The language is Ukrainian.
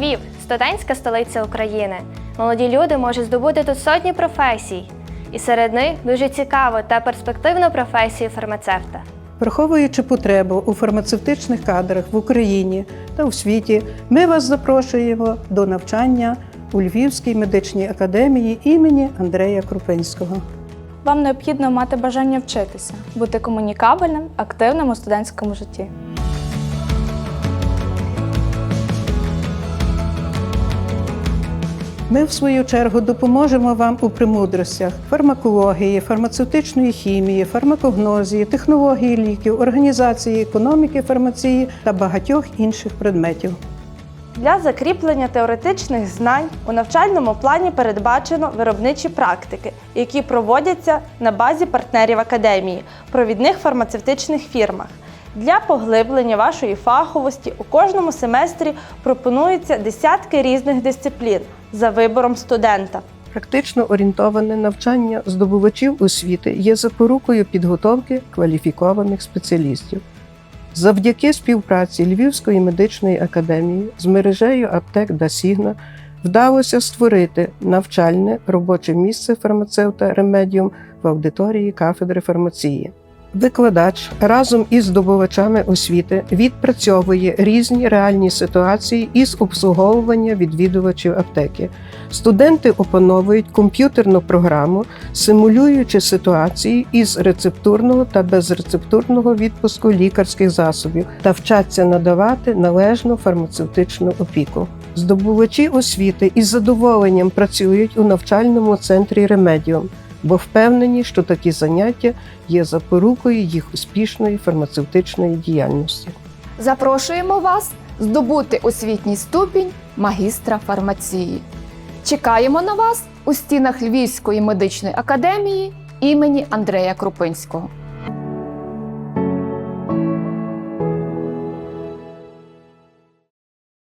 Львів студентська столиця України. Молоді люди можуть здобути тут сотні професій, і серед них дуже цікаву та перспективну професію фармацевта. Враховуючи потребу у фармацевтичних кадрах в Україні та у світі, ми вас запрошуємо до навчання у Львівській медичній академії імені Андрея Крупинського. Вам необхідно мати бажання вчитися, бути комунікабельним, активним у студентському житті. Ми, в свою чергу, допоможемо вам у премудростях фармакології, фармацевтичної хімії, фармакогнозії, технології ліків, організації економіки фармації та багатьох інших предметів. Для закріплення теоретичних знань у навчальному плані передбачено виробничі практики, які проводяться на базі партнерів академії, провідних фармацевтичних фірмах. Для поглиблення вашої фаховості у кожному семестрі пропонується десятки різних дисциплін за вибором студента. Практично орієнтоване навчання здобувачів освіти є запорукою підготовки кваліфікованих спеціалістів. Завдяки співпраці Львівської медичної академії з мережею аптек Дасігна вдалося створити навчальне робоче місце фармацевта Ремедіум в аудиторії кафедри фармації. Викладач разом із здобувачами освіти відпрацьовує різні реальні ситуації із обслуговування відвідувачів аптеки. Студенти опановують комп'ютерну програму, симулюючи ситуації із рецептурного та безрецептурного відпуску лікарських засобів та вчаться надавати належну фармацевтичну опіку. Здобувачі освіти із задоволенням працюють у навчальному центрі Ремедіум, бо впевнені, що такі заняття є запорукою їх успішної фармацевтичної діяльності. Запрошуємо вас здобути освітній ступінь магістра фармації. Чекаємо на вас у стінах Львівської медичної академії імені Андрея Крупинського.